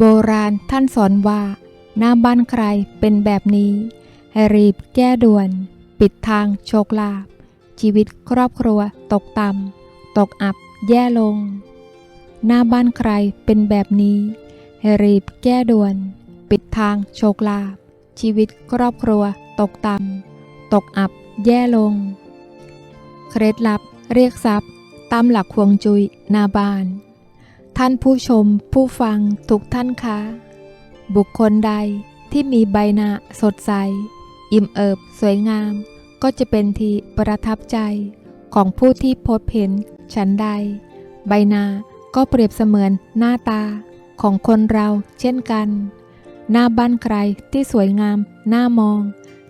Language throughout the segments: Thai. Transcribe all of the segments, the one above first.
โบราณท่านสอนว่า หน้าบ้านใครเป็นแบบนี้ ให้รีบแก้ด่วน ปิดทางโชคลาภชีวิตครอบครัวตกต่ำตกอับแย่ลง หน้าบ้านใครเป็นแบบนี้ ให้รีบแก้ด่วน ปิดทางโชคลาภชีวิตครอบครัวตกต่ำตกอับแย่ลง เคล็ดลับเรียกทรัพย์ตามหลักควงจุยหน้าบ้าน ท่านผู้ชมผู้ฟังทุกท่านคะ บุคคลใดที่มีใบหน้าสดใส อิ่มเอิบ สวยงาม ก็จะเป็นที่ประทับใจของผู้ที่พบเห็นฉันใด ใบหน้าก็เปรียบเสมือนหน้าตาของคนเราเช่นกัน หน้าบ้านใครที่สวยงามน่ามอง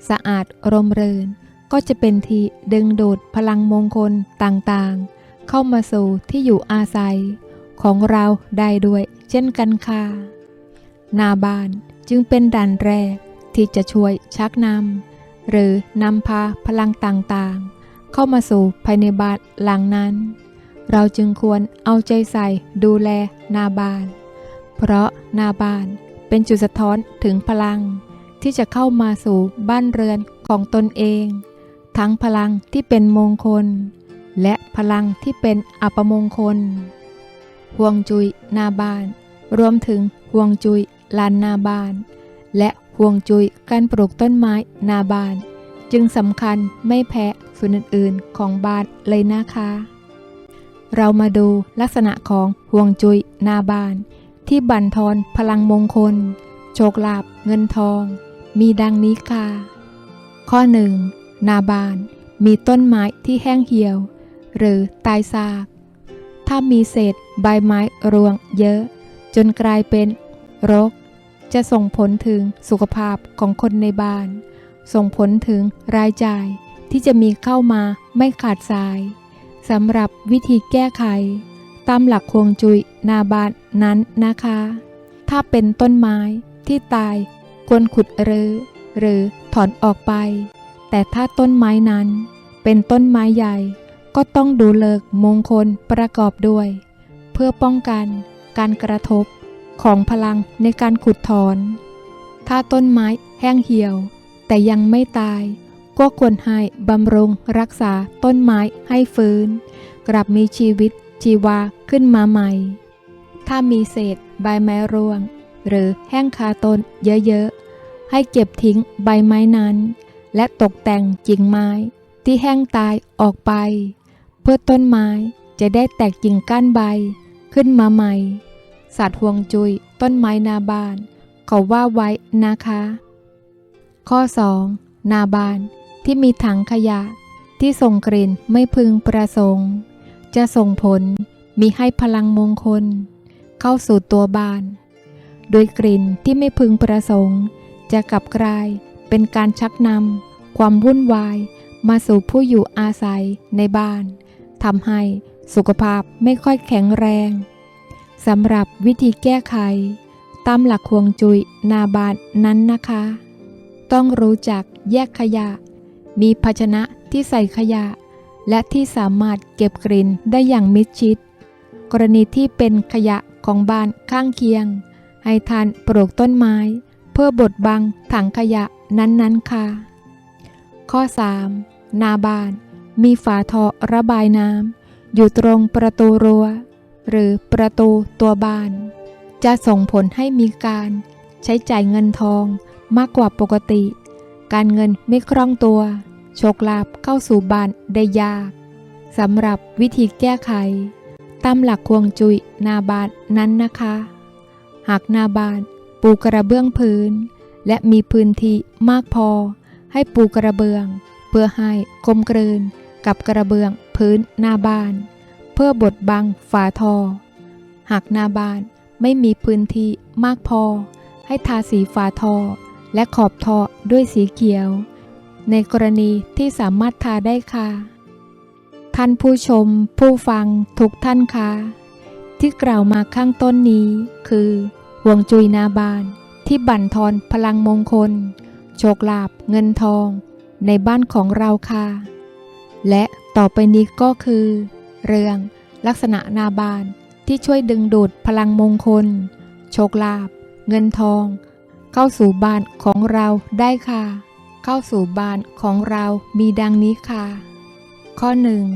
สะอาดร่มรื่นก็จะเป็นที่ดึงดูดพลังมงคลต่างๆ เข้ามาสู่ที่อยู่อาศัย ของเราได้ด้วย เช่นกันค่ะ หนาบ้านจึงเป็นด่านแรกที่จะช่วยชักนำหรือนำพาพลังต่างๆ เข้ามาสู่ภายในบ้านหลังนั้น เราจึงควรเอาใจใส่ดูแลนาบ้าน เพราะนาบ้านเป็นจุดสะท้อนถึงพลัง ที่จะเข้ามาสู่บ้านเรือนของตนเอง ทั้งพลังที่เป็นมงคล และพลังที่เป็นอัปมงคล ห่วงจุยหนาบ้าน รวมถึงห่วงจุยลานหนาบ้าน และห่วงจุยการปลูกต้นไม้หนาบ้าน จึงสำคัญไม่แพ้ส่วนอื่นๆของบ้านเลยนะคะ เรามาดูลักษณะของห่วงจุยหนาบ้าน ที่บั่นทอนพลังมงคล โชคลาภเงินทอง มีดังนี้ค่ะ ข้อ 1. นาบานมีต้นไม้ที่แห้งเหี่ยว หรือตายซาก ถ้ามีเศษ ใบไม้รวงเยอะ จนกลายเป็นรก จะส่งผลถึงสุขภาพของคนในบ้าน ส่งผลถึงรายจ่ายที่จะมีเข้ามาไม่ขาดสายสำหรับวิธีแก้ไข ตามหลักควงจุยนาบานนั้นนะคะ ถ้าเป็นต้นไม้ที่ตายควรขุดรื้อหรือถอนออกไป แต่ถ้าต้นไม้นั้นเป็นต้นไม้ใหญ่ก็ต้องดูเลิกมงคลประกอบด้วย พื่อป้องกัน การกระทบของพลังในการขุดถอน ถ้าต้นไม้แห้งเหี่ยว แต่ยังไม่ตาย ก็ควรให้บำรุงรักษาต้นไม้ให้ฟื้น กลับมีชีวิตชีวาขึ้นมาใหม่ ถ้ามีเศษใบไม้ร่วง หรือแห้งคาต้นเยอะๆ ให้เก็บทิ้งใบไม้นั้น และตกแต่งกิ่งไม้ที่แห้งตายออกไป เพื่อต้นไม้จะได้แตกกิ่งก้านใบ ขึ้นมาใหม่ สัตว์ห่วงจุยต้นไม้นาบาน เขาว่าไว้นะคะ ข้อ 2. นาบานที่มีถังขยะ ที่ส่งกลิ่นไม่พึงประสงค์ จะส่งผลมีให้พลังมงคล เข้าสู่ตัวบ้าน โดยกลิ่นที่ไม่พึงประสงค์ จะกลับกลายเป็นการชักนำความวุ่นวายมาสู่ผู้อยู่อาศัยในบ้านทำให้ สุขภาพไม่ค่อยแข็งแรงสำหรับวิธีแก้ไข ตามหลักควงจุยนาบานนั้นนะคะ ต้องรู้จักแยกขยะ มีภาชนะที่ใส่ขยะ และที่สามารถเก็บกลิ่นได้อย่างมิดชิด กรณีที่เป็นขยะของบ้านข้างเคียง ให้ทานปลูกต้นไม้ เพื่อบดบังถังขยะนั้นๆค่ะ ข้อ 3. นาบาน มีฝาท่อระบายน้ำ อยู่ตรงประตูรัว้ว หรือประตูตัวบ้าน จะส่งผลให้มีการใช้จ่ายเงินทองมากกว่าปกติ การเงินไม่คล่องตัว โชคลาภเข้าสู่บ้านได้ยากสำหรับวิธีแก้ไข ตามหลักควงจุยนาบานนั้นนะคะ หากนาบานปูกระเบื้องพื้น และมีพื้นที่มากพอให้ปูกระเบื้อง เพื่อให้กลมกลืน กับกระเบื้องพื้นหน้าบ้าน เพื่อบดบังฝาทอ หากหน้าบ้านไม่มีพื้นที่มากพอ ให้ทาสีฝาทอ และขอบทอด้วยสีเขียว ในกรณีที่สามารถทาได้ค่ะ ท่านผู้ชมผู้ฟังทุกท่านคะที่กล่าวมาข้างต้นนี้คือห่วงจุยนาบานที่บั่นทอนพลังมงคล โชคลาภเงินทอง ในบ้านของเราค่ะ และต่อไปนี้ก็คือ เรื่องลักษณะนาบานที่ช่วยดึงดูดพลังมงคล โชคลาภเงินทอง เข้าสู่บ้านของเราได้ค่ะ เข้าสู่บ้านของเรามีดังนี้ค่ะ ข้อ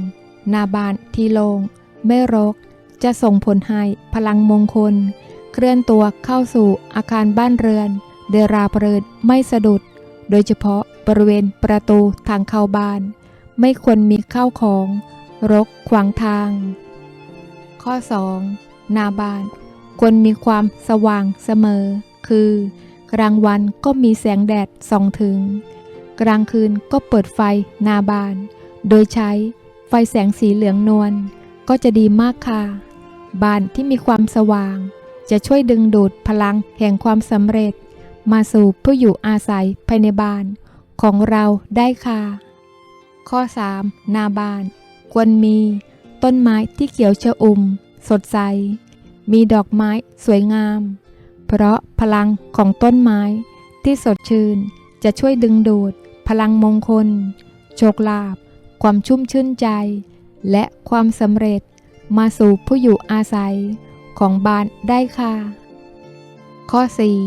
1. นาบานที่โลง่งไม่รก จะส่งผลให้พลังมงคล เคลื่อนตัวเข้าสู่อาคารบ้านเรือน เดราบรื่นไม่สะดุด โดยเฉพาะบริเวณประตูทางเข้าบ้าน ไม่ควรมีข้าวของ รกขวางทาง ข้อ 2. นาบาน ควรมีความสว่างเสมอ คือกลางวันก็มีแสงแดดส่องถึง กลางคืนก็เปิดไฟนาบาน โดยใช้ไฟแสงสีเหลืองนวลก็จะดีมากค่ะ บ้านที่มีความสว่าง จะช่วยดึงดูดพลังแห่งความสำเร็จ มาสู่ผู้อยู่อาศัยภายในบ้านของเราได้ค่ะ ข้อ 3. นาบ้าน ควรมี ต้นไม้ที่เขียวชอุ่ม สดใส มีดอกไม้สวยงาม เพราะพลังของต้นไม้ที่สดชื่นจะช่วยดึงดูด พลังมงคล โชคลาภความชุ่มชื่นใจ และความสำเร็จมาสู่ผู้อยู่อาศัยของบ้านได้ค่ะ ข้อ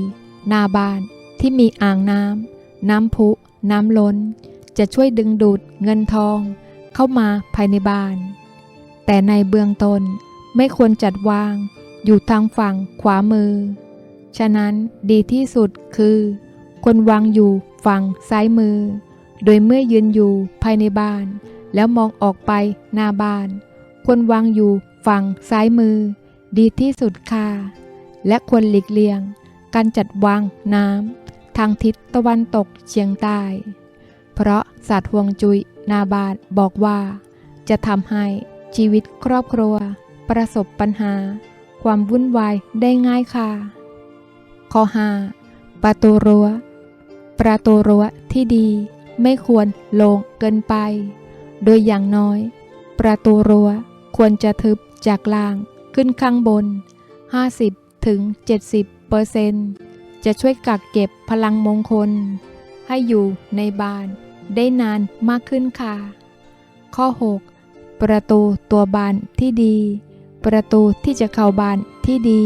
4. นาบ้านที่มีอ่างน้ำน้ำพุ น้ำล้น จะช่วยดึงดูดเงินทอง เข้ามาภายในบ้าน แต่ในเบื้องต้นไม่ควรจัดวางอยู่ทางฝั่งขวามือ ฉะนั้นดีที่สุดคือควรวางอยู่ฝั่งซ้ายมือ โดยเมื่อยืนอยู่ภายในบ้าน แล้วมองออกไปหน้าบ้าน ควรวางอยู่ฝั่งซ้ายมือ ดีที่สุดค่ะ และควรหลีกเลี่ยง การจัดวางน้ำทางทิศตะวันตกเฉียงใต้ เพราะศาสตร์ฮวงจุยนาบานบอกว่า จะทำให้ชีวิตครอบครัว ประสบปัญหา ความวุ่นวายได้ง่ายค่ะ ข้อ 5. ประตูรั้ว ประตูรั้วที่ดีไม่ควรลงเกินไป โดยอย่างน้อย ประตูรั้วควรจะทึบจากล่างขึ้นข้างบน 50ถึง70เปอร์เซนต์จะช่วยกักเก็บพลังมงคล ให้อยู่ในบ้าน ได้นานมากขึ้นค่ะ ข้อ 6. ประตูตัวบานที่ดี ประตูที่จะเข้าบานที่ดี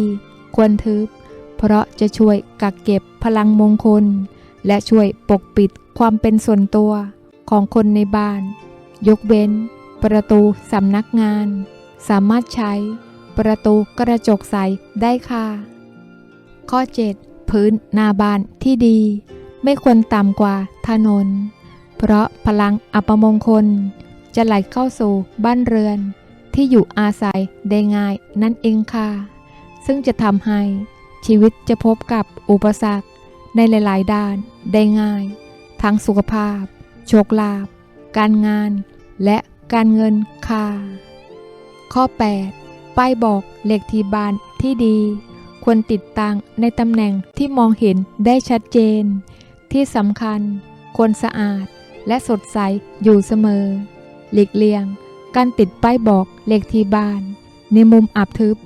ควรทึบ เพราะจะช่วยกักเก็บพลังมงคล และช่วยปกปิดความเป็นส่วนตัวของคนในบ้าน ยกเว้น ประตูสำนักงาน สามารถใช้ประตูกระจกใสได้ค่ะ ข้อ 7. พื้นหนาบานที่ดี ไม่ควรต่ำกว่าถนน เพราะพลังอัปมงคล จะไหลเข้าสู่บ้านเรือน ที่อยู่อาศัยได้ง่ายนั่นเองค่ะ ซึ่งจะทำให้ชีวิตจะพบกับอุปสรรค ในหลาย ๆ ด้านได้ง่าย ทั้งสุขภาพ โชคลาภการงาน และการเงินค่ะ ข้อ 8 ป้ายบอกเลขที่บ้านที่ดี ควรติดตั้งในตำแหน่งที่มองเห็นได้ชัดเจน ที่สำคัญควรสะอาดและสดใสอยู่เสมอ หลีกเลี่ยง การติดป้ายบอกเลขที่บ้าน ในมุมอับทึบ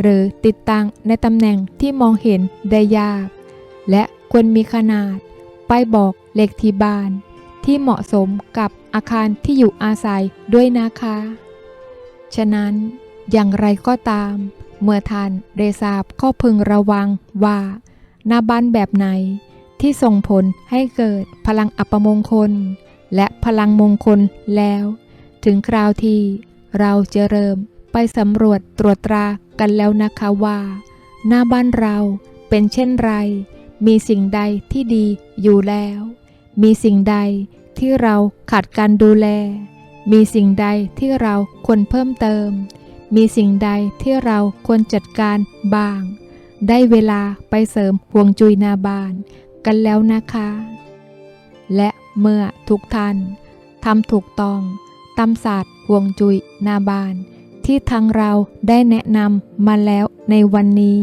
หรือติดตั้งในตำแหน่งที่มองเห็นได้ยาก และควรมีขนาด ป้ายบอกเลขที่บ้าน ที่เหมาะสมกับอาคารที่อยู่อาศัยด้วยนะคะ ฉะนั้นอย่างไรก็ตาม เมื่อท่านได้ทราบข้อพึงระวังว่า หน้าบ้านแบบไหน ที่ส่งผลให้เกิดพลังอัปมงคล และพลังมงคลแล้ว ถึงคราวที่เราจะเริ่มไปสำรวจตรวจตรากันแล้วนะคะว่า หน้าบ้านเราเป็นเช่นไร มีสิ่งใดที่ดีอยู่แล้ว มีสิ่งใดที่เราขาดการดูแล มีสิ่งใดที่เราควรเพิ่มเติม มีสิ่งใดที่เราควรจัดการบ้าง ได้เวลาไปเสริมห่วงจุยนาบาน กันแล้วนะคะ และเมื่อทุกท่านทำถูกต้องตามศาสตร์ห่วงจุยนาบาน ที่ทางเราได้แนะนำมาแล้วในวันนี้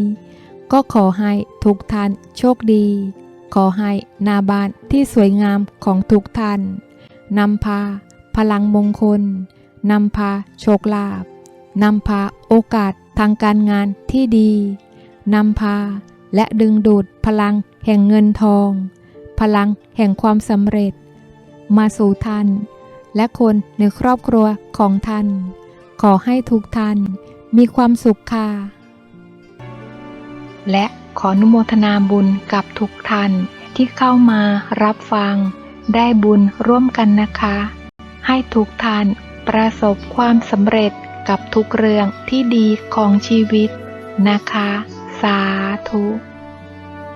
ก็ขอให้ทุกท่านโชคดี ขอให้นาบานที่สวยงามของทุกท่านนำพา พลังมงคลนำพาโชคลาภนำพาโอกาสทางการงานที่ดีนำพาและดึงดูดพลัง แห่งเงินทอง พลังแห่งความสำเร็จ มาสู่ท่าน และคนในครอบครัวของท่าน ขอให้ทุกท่านมีความสุขค่ะ และขออนุโมทนาบุญกับทุกท่านที่เข้ามารับฟัง ได้บุญร่วมกันนะคะ ให้ทุกท่านประสบความสำเร็จกับทุกเรื่องที่ดีของชีวิตนะคะ สาธุ